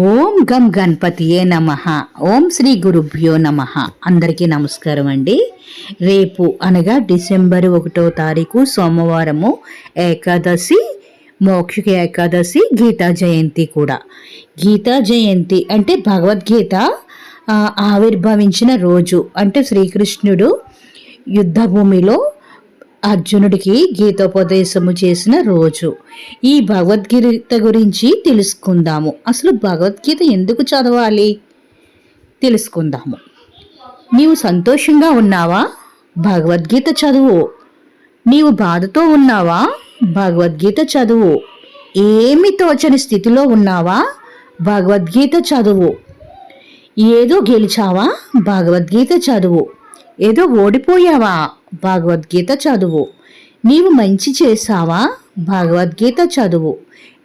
ఓం గం గణపతియే నమ. ఓం శ్రీ గురుభ్యో నమ. అందరికీ నమస్కారం అండి. రేపు అనగా డిసెంబర్ ఒకటో తారీఖు సోమవారము ఏకాదశి మోక్ష ఏకాదశి గీతా జయంతి కూడా. గీతా జయంతి అంటే భగవద్గీత ఆవిర్భవించిన రోజు. అంటే శ్రీకృష్ణుడు యుద్ధభూమిలో అర్జునుడికి గీతోపదేశము చేసిన రోజు. ఈ భగవద్గీత గురించి తెలుసుకుందాము. అసలు భగవద్గీత ఎందుకు చదవాలి? తెలుసుకుందాము. నీవు సంతోషంగా ఉన్నావా? భగవద్గీత చదువు. నీవు బాధతో ఉన్నావా? భగవద్గీత చదువు. ఏమి తోచని స్థితిలో ఉన్నావా? భగవద్గీత చదువు. ఏదో గెలిచావా? భగవద్గీత చదువు. ఏదో ఓడిపోయావా? భగవద్గీత చదువు. నీవు మంచి చేశావా? భగవద్గీత చదువు.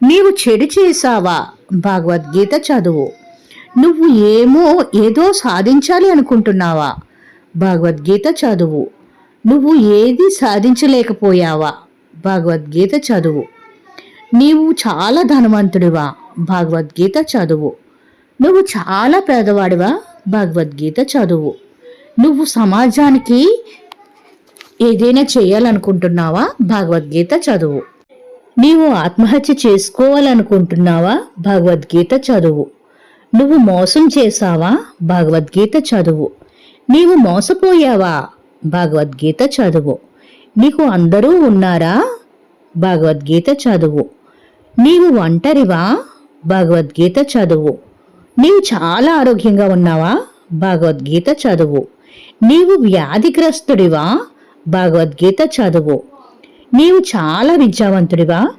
నీవు చెడు చేశావా? భగవద్గీత చదువు. నువ్వు ఏమో ఏదో సాధించాలి అనుకుంటున్నావా? భగవద్గీత చదువు. నువ్వు ఏది సాధించలేకపోయావా? భగవద్గీత చదువు. నీవు చాలా ధనవంతుడివా? భగవద్గీత చదువు. నువ్వు చాలా పేదవాడివా? భగవద్గీత చదువు. నువ్వు సమాజానికి ఏదైనా చేయాలనుకుంటున్నావా? భగవద్గీత చదువు. నీవు ఆత్మహత్య చేసుకోవాలనుకుంటున్నావా? భగవద్గీత చదువు. నువ్వు మోసం చేశావా? భగవద్గీత చదువు. నీవు మోసపోయావా? భగవద్గీత చదువు. నీకు అందరూ ఉన్నారా? భగవద్గీత చదువు. నీవు ఒంటరివా? భగవద్గీత చదువు. నీవు చాలా ఆరోగ్యంగా ఉన్నావా? భగవద్గీత చదువు. నీవు వ్యాధిగ్రస్తుడివా? భగవద్గీత చదువు. నీవు చాలా విద్యావంతుడివా?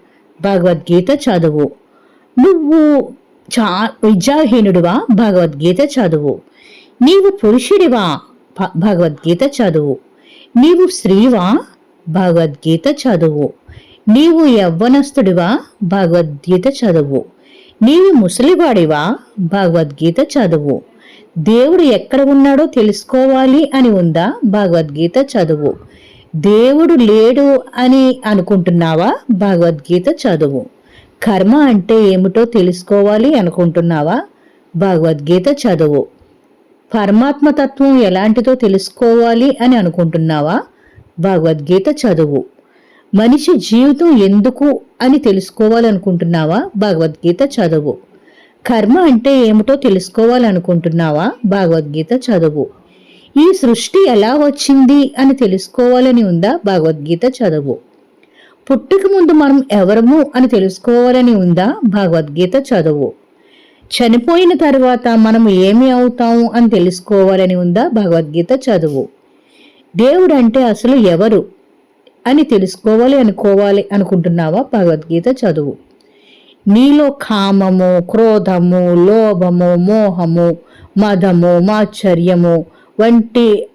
భగవద్గీత చదువు. నువ్వు చా విద్యాహీనుడివా? భగవద్గీత చదువు. నీవు పురుషుడివా? భగవద్గీత చదువు. నీవు స్త్రీవా? భగవద్గీత చదువు. నీవు యవ్వనస్తుడివా? భగవద్గీత చదువు. నీవు ముసలివాడివా? భగవద్గీత చదువు. దేవుడు ఎక్కడ ఉన్నాడో తెలుసుకోవాలి అని ఉందా? భగవద్గీత చదువు. దేవుడు లేడు అని అనుకుంటున్నావా? భగవద్గీత చదువు. కర్మ అంటే ఏమిటో తెలుసుకోవాలి అనుకుంటున్నావా? భగవద్గీత చదువు. పరమాత్మ తత్వం ఎలాంటిదో తెలుసుకోవాలి అని అనుకుంటున్నావా? భగవద్గీత చదువు. మనిషి జీవితం ఎందుకు అని తెలుసుకోవాలనుకుంటున్నావా? భగవద్గీత చదువు. కర్మ అంటే ఏమిటో తెలుసుకోవాలనుకుంటున్నావా? భగవద్గీత చదువు. ఈ సృష్టి ఎలా వచ్చింది అని తెలుసుకోవాలని ఉందా? భగవద్గీత చదువు. పుట్టుక ముందు మనం ఎవరము అని తెలుసుకోవాలని ఉందా? భగవద్గీత చదువు. చనిపోయిన తర్వాత మనం ఏమి అవుతాము అని తెలుసుకోవాలని ఉందా? భగవద్గీత చదువు. దేవుడు అంటే అసలు ఎవరు అని తెలుసుకోవాలి అనుకోవాలి అనుకుంటున్నావా? భగవద్గీత చదువు. నీలో కామము క్రోధము లోభము మోహము మదము మాచర్యము వంటి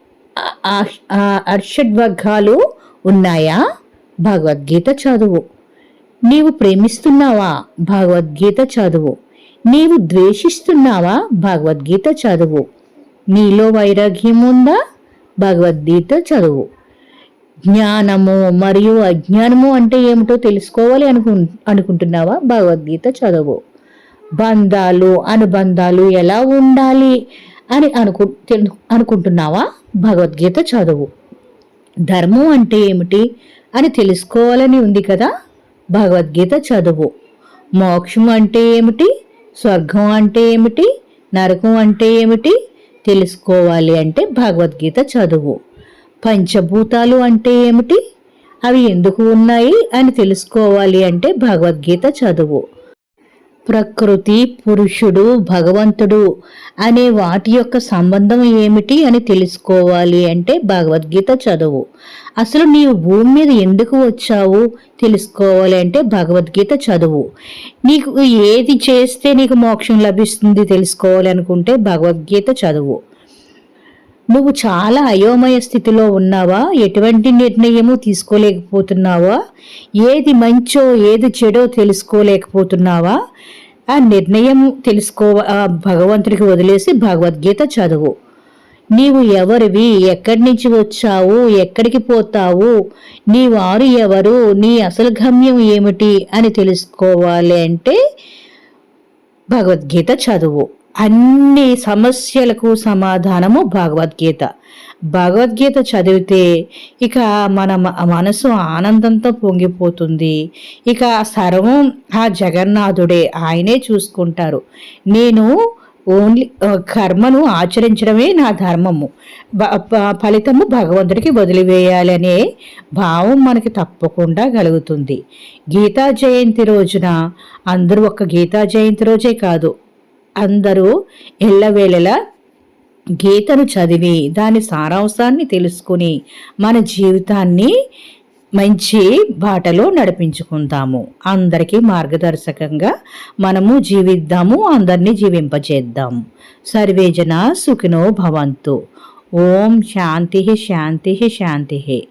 అర్షడ్వర్గాలు ఉన్నాయా? భగవద్గీత చదువు. నీవు ప్రేమిస్తున్నావా? భగవద్గీత చదువు. నీవు ద్వేషిస్తున్నావా? భగవద్గీత చదువు. నీలో వైరాగ్యం ఉందా భగవద్గీత చదువు. జ్ఞానము మరియు అజ్ఞానము అంటే ఏమిటో తెలుసుకోవాలి అనుకు అనుకుంటున్నావా? భగవద్గీత చదువు. బంధాలు అనుబంధాలు ఎలా ఉండాలి అని అనుకు తెలు- అనుకుంటున్నావా? భగవద్గీత చదువు. ధర్మం అంటే ఏమిటి అని తెలుసుకోవాలని ఉంది కదా? భగవద్గీత చదువు. మోక్షం అంటే ఏమిటి? స్వర్గం అంటే ఏమిటి? నరకం అంటే ఏమిటి? తెలుసుకోవాలి అంటే భగవద్గీత చదువు. పంచభూతాలు అంటే ఏమిటి? అవి ఎందుకు ఉన్నాయి అని తెలుసుకోవాలి అంటే భగవద్గీత చదువు. ప్రకృతి పురుషుడు భగవంతుడు అనే వాటి యొక్క సంబంధం ఏమిటి అని తెలుసుకోవాలి అంటే భగవద్గీత చదువు. అసలు నీవు భూమి మీద ఎందుకు వచ్చావు? తెలుసుకోవాలి అంటే భగవద్గీత చదువు. నీకు ఏది చేస్తే నీకు మోక్షం లభిస్తుంది తెలుసుకోవాలి అనుకుంటే భగవద్గీత చదువు. నువ్వు చాలా అయోమయ స్థితిలో ఉన్నావా? ఎటువంటి నిర్ణయము తీసుకోలేకపోతున్నావా? ఏది మంచో ఏది చెడో తెలుసుకోలేకపోతున్నావా? ఆ నిర్ణయం తెలుసుకో ఆ భగవంతుడికి వదిలేసి భగవద్గీత చదువు. నీవు ఎవరివి? ఎక్కడి నుంచి వచ్చావు? ఎక్కడికి పోతావు? నీ వారు ఎవరు? నీ అసలు గమ్యం ఏమిటి అని తెలుసుకోవాలి అంటే భగవద్గీత చదువు. అన్ని సమస్యలకు సమాధానము భగవద్గీత. భగవద్గీత చదివితే ఇక మన మనసు ఆనందంతో పొంగిపోతుంది. ఇక సర్వం ఆ జగన్నాథుడే ఆయనే చూసుకుంటారు. నేను ఓన్లీ కర్మను ఆచరించడమే నా ధర్మము. ఫలితము భగవంతుడికి వదిలివేయాలనే భావం మనకి తప్పకుండా కలుగుతుంది. గీతా జయంతి రోజున అందరూ ఒక్క గీతా జయంతి రోజే కాదు అందరూ ఎల్లవేళలా గీతను చదివి దాని సారాంశాన్ని తెలుసుకుని మన జీవితాన్ని మంచి బాటలో నడిపించుకుందాము. అందరికీ మార్గదర్శకంగా మనము జీవిద్దాము అందరినీ జీవింపజేద్దాము. సర్వేజన సుఖినో భవంతు. ఓం శాంతి శాంతి శాంతి.